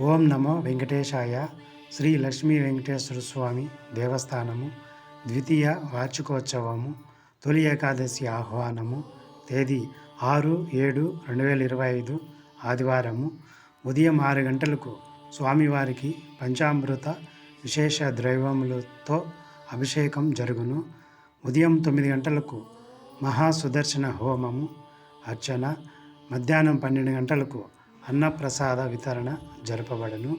ఓం నమో వెంకటేశాయ శ్రీ లక్ష్మీ వెంకటేశ్వర స్వామి దేవస్థానము ద్వితీయ వార్షికోత్సవము తొలి ఏకాదశి ఆహ్వానము తేదీ ఆరు ఏడు రెండు వేల ఇరవై ఐదు ఆదివారము ఉదయం ఆరు గంటలకు స్వామివారికి పంచామృత విశేష ద్రైవములతో అభిషేకం జరుగును. ఉదయం తొమ్మిది గంటలకు మహాసుదర్శన హోమము అర్చన మధ్యాహ్నం పన్నెండు గంటలకు అన్నప్రసాద వితరణ జరపబడను.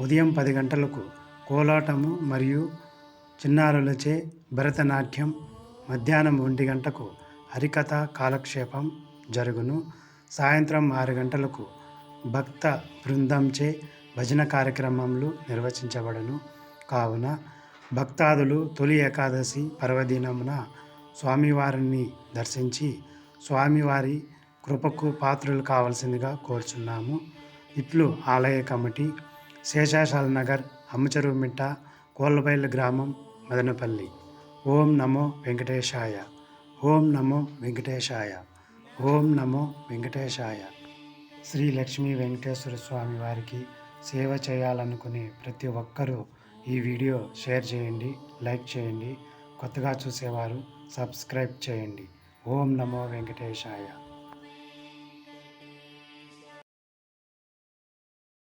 ఉదయం పది గంటలకు కోలాటము మరియు చిన్నారులచే భరతనాట్యం మధ్యాహ్నం ఒంటి గంటకు హరికథ కాలక్షేపం జరుగును. సాయంత్రం ఆరు గంటలకు భక్త బృందంచే భజన కార్యక్రమంలో నిర్వచించబడను. కావున భక్తాదులు తొలి ఏకాదశి పర్వదినమున స్వామివారిని దర్శించి స్వామివారి కృపకు పాత్రలు కావాల్సిందిగా కోరుచున్నాము. ఇట్లు ఆలయ కమిటీ శేషాశాల నగర్ అమ్మచెరువుమిట్ట కోళ్ళబైలు గ్రామం మదనపల్లి. ఓం నమో వెంకటేశాయ. ఓం నమో వెంకటేశాయ. ఓం నమో వెంకటేశాయ. శ్రీ లక్ష్మీ వెంకటేశ్వర స్వామి వారికి సేవ చేయాలనుకునే ప్రతి ఒక్కరూ ఈ వీడియో షేర్ చేయండి లైక్ చేయండి కొత్తగా చూసేవారు సబ్స్క్రైబ్ చేయండి. ఓం నమో వెంకటేశాయ.